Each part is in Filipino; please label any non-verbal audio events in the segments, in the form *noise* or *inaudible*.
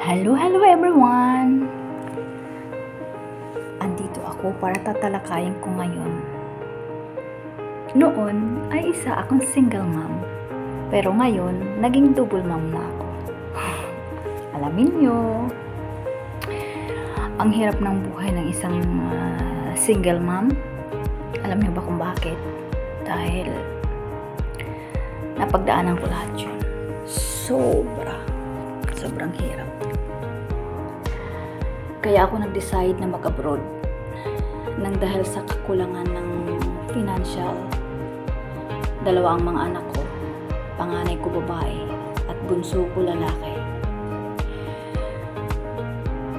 Hello, hello everyone! Andito ako para tatalakayin ko ngayon. Noon ay isa akong single mom. Pero ngayon, naging double mom na ako. *sighs* Alamin nyo, ang hirap ng buhay ng isang ah, single mom. Alam niyo ba kung bakit? Dahil napagdaanan ko lahat yun. Sobra. Sobrang hirap. Kaya ako nag-decide na mag-abroad nang dahil sa kakulangan ng financial. Dalawa ang mga anak ko. Panganay ko babae at bunso ko lalaki.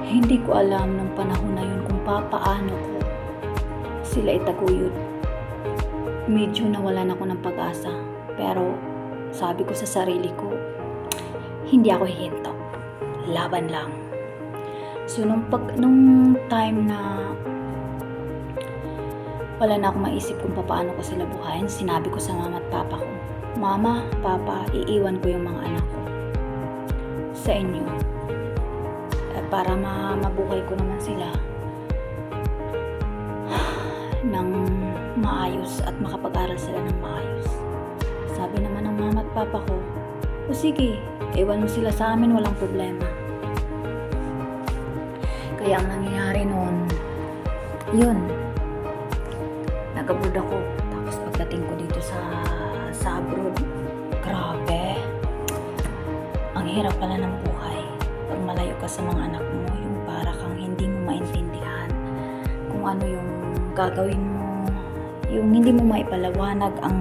Hindi ko alam nung panahon na yun kung papaano ko sila itaguyod. Medyo nawalan ako ng pag-asa. Pero sabi ko sa sarili ko, hindi ako hihinto. Laban lang. So, nung, pag, nung time na wala na akong maisip kung paano ko sila buhayin, sinabi ko sa mama at papa ko, Mama, Papa, iiwan ko yung mga anak ko sa inyo. Para ma mabuhay ko naman sila *sighs* ng maayos at makapag-aral sila ng maayos. Sabi naman ng mama at papa ko, o sige, iwan mo sila sa amin, walang problema. Kaya ang nangyayari noon, yun, nag-abroad ako. Tapos pagdating ko dito sa, sa abroad, grabe. Ang hirap pala ng buhay. Pag malayo ka sa mga anak mo, yung para kang hindi mo maintindihan kung ano yung gagawin mo, yung hindi mo maipalawanag ang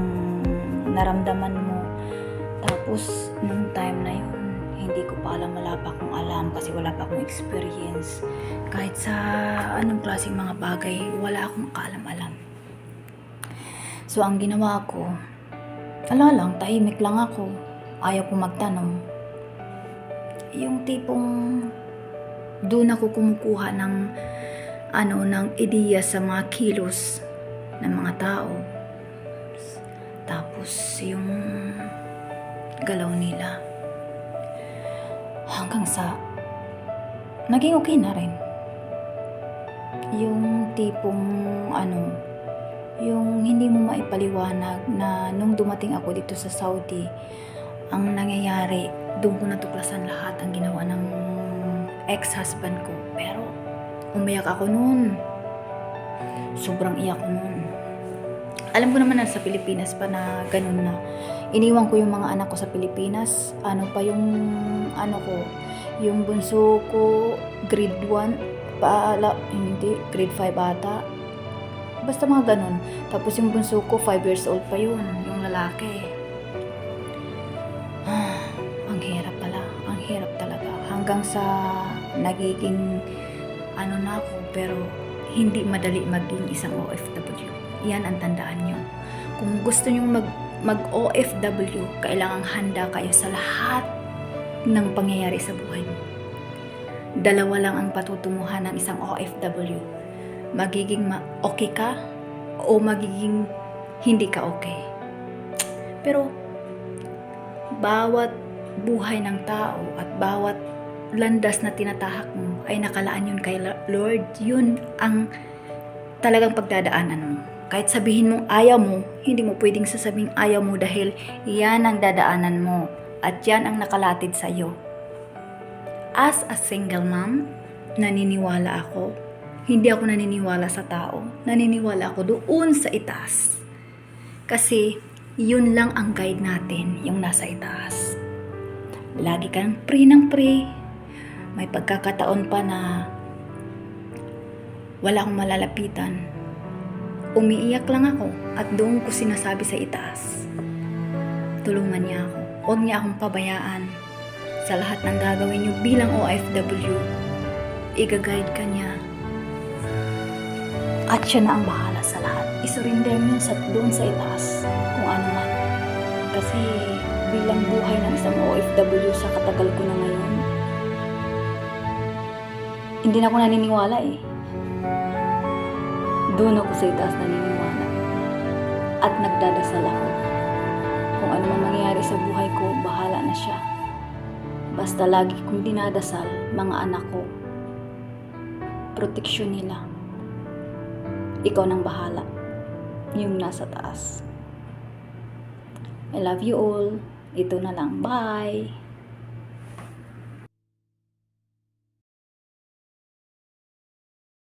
naramdaman mo. Tapos, nung time na yun, hindi ko pa alam, wala pa akong alam kasi wala pa akong experience. Kahit sa anong klaseng mga bagay, wala akong kaalam-alam. So, ang ginawa ko, ala lang, tahimik lang ako. Ayaw ko magtanong. Yung tipong doon ako kumukuha ng ano, ng ideya sa mga kilos ng mga tao. Tapos, yung galaw nila. Hanggang sa naging okay na rin. Yung tipong ano, yung hindi mo maipaliwanag na nung dumating ako dito sa Saudi, ang nangyayari, doon ko natuklasan lahat ang ginawa ng ex-husband ko. Pero, umiyak ako noon. Sobrang iyak ko noon. Alam ko naman na sa Pilipinas pa na ganun na. Iniwan ko yung mga anak ko sa Pilipinas. Ano pa yung, ano ko, yung bunso ko, grade 1, paala, hindi, grade 5 ata. Basta mga ganun. Tapos yung bunso ko, 5 years old pa yun, yung lalaki. *sighs* Ang hirap pala. Ang hirap talaga. Hanggang sa nagiging ano na ako, pero hindi madali maging isang OFW. Yan ang tandaan nyo. Kung gusto nyo mag, mag-OFW, kailangang handa kayo sa lahat ng pangyayari sa buhay mo. Dalawa lang ang patutunguhan ng isang OFW. Magiging ma- okay ka o magiging hindi ka okay. Pero bawat buhay ng tao at bawat landas na tinatahak mo ay nakalaan yun kay Lord. Yun ang talagang pagdadaanan mo. Kahit sabihin mong ayaw mo, hindi mo pwedeng sasabing ayaw mo dahil yan ang dadaanan mo at yan ang nakalatid sa iyo. As a single mom, naniniwala ako. Hindi ako naniniwala sa tao. Naniniwala ako doon sa itaas. Kasi yun lang ang guide natin, yung nasa itaas. Lagi kang pre ng pre. May pagkakataon pa na wala akong malalapitan. Umiiyak lang ako at doon ko sinasabi sa itaas. Tulungan niya ako. Huwag niya akong pabayaan sa lahat ng gagawin niyo bilang OFW. Iga-guide ka niya. At siya na ang bahala sa lahat. Isurrender niyo sa doon sa itaas kung ano man. Kasi bilang buhay ng isang OFW sa katagal ko na ngayon, hindi na ako naniniwala eh. Doon ako sa itaas naniniwala. At nagdadasal ako. Kung ano man mangyayari sa buhay ko, bahala na siya. Basta lagi kong dinadasal, mga anak ko, proteksyon nila. Ikaw nang bahala. Yung nasa taas. I love you all. Ito na lang. Bye!